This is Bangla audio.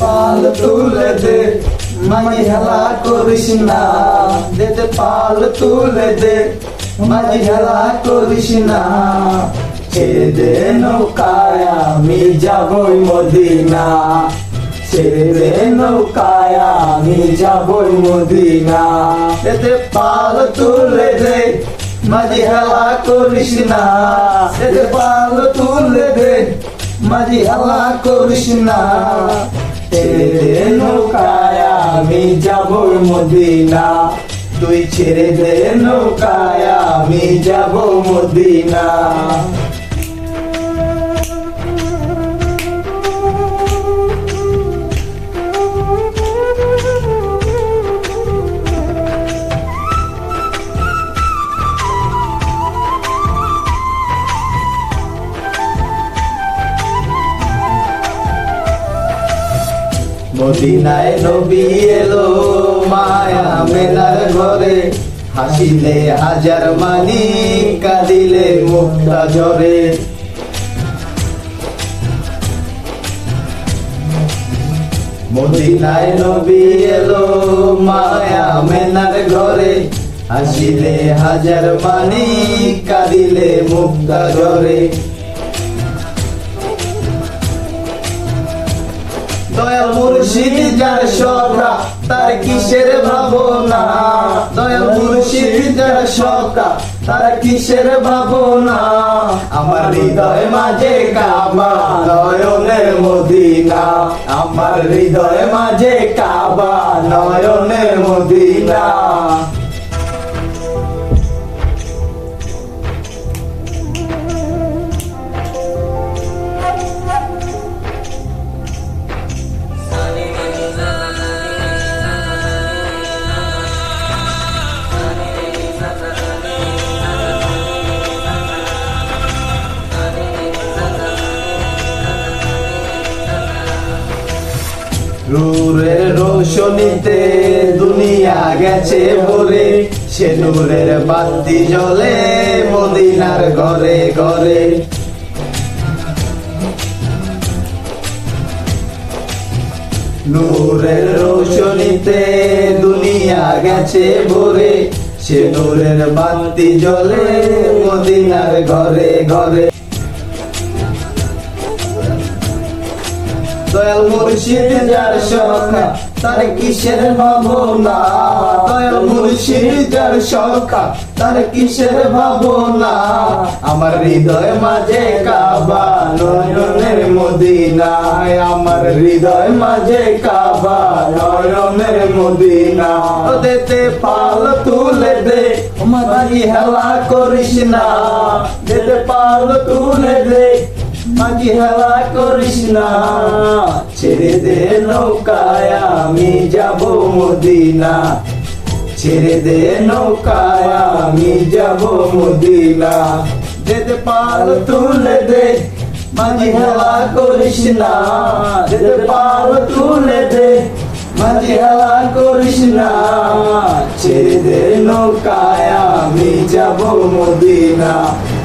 পাল তুলে দে মাঝি হেলা করিস না। দে পাল তুলে দে মাঝি হেলা করিস না। ছেড়ে দে নৌকায় আমি যাবই মদিনা। ছেড়ে দে নৌকায় আমি যাবই মদিনা। দে পাল তুলে দে মাঝি হেলা করিস না। দে পাল তুলে দে মাঝি হেলা করিস না। ছেড়ে নৌকায় আমি যাব মদিনা। তুই ছেড়ে দে নৌকায় আমি যাব মদিনা। মদিনায় নবী এলো, মায়া মেলার ঘরে। হাসিলে হাজার মানি, কাঁদিলে মুক্তা ঝরে। মদিনায় নবী এলো, মায়া মেলার ঘরে। হাসিলে হাজার মানি, কাঁদিলে মুক্তা ঝরে। দয়াল মুর্শিদ যার সকা তার কিসের ভাবনা? দয়াল মুর্শিদ যার সকা তার কিসের ভাবনা? আমার হৃদয় মাঝে কাবা, নয়নের মদিনা। আমার হৃদয় মাঝে কাবা, নয়নের মদিনা। নূরের রোশনীতে দুনিয়া গেছে ভরে সে নূরের বাতি জ্বলে মদিনার ঘরে ঘরে। নূরের রোশনীতে দুনিয়া গেছে ভরে, সে নূরের বাতি জ্বলে মদিনার ঘরে ঘরে। দয়াল মুর্শিদ যার সখা তার কিসের ভাবনা? দয়াল মুর্শিদ যার সখা তার কিসের ভাবনা? আমার হৃদয় মাঝে কাবা, নয়নের মদিনায়। আমার হৃদয় মাঝে কাবা, নয়নের মদিনা দেতে পাল তুলে দে মাঝি হেলা করিস না। দেতে পাল তুলে দে মাঝি হেলা করিস না। ছেড়ে দে নৌকায়, আমি যাব মদিনা। ছেড়ে দে নৌকায়, আমি যাব মদিনা। যেতে পাল তুলে দে মাঝি হেলা করিস না। যেতে পাল তুলে দে মাঝি হেলা করিস না। ছেড়ে দে নৌকায়, আমি যাব মদিনা।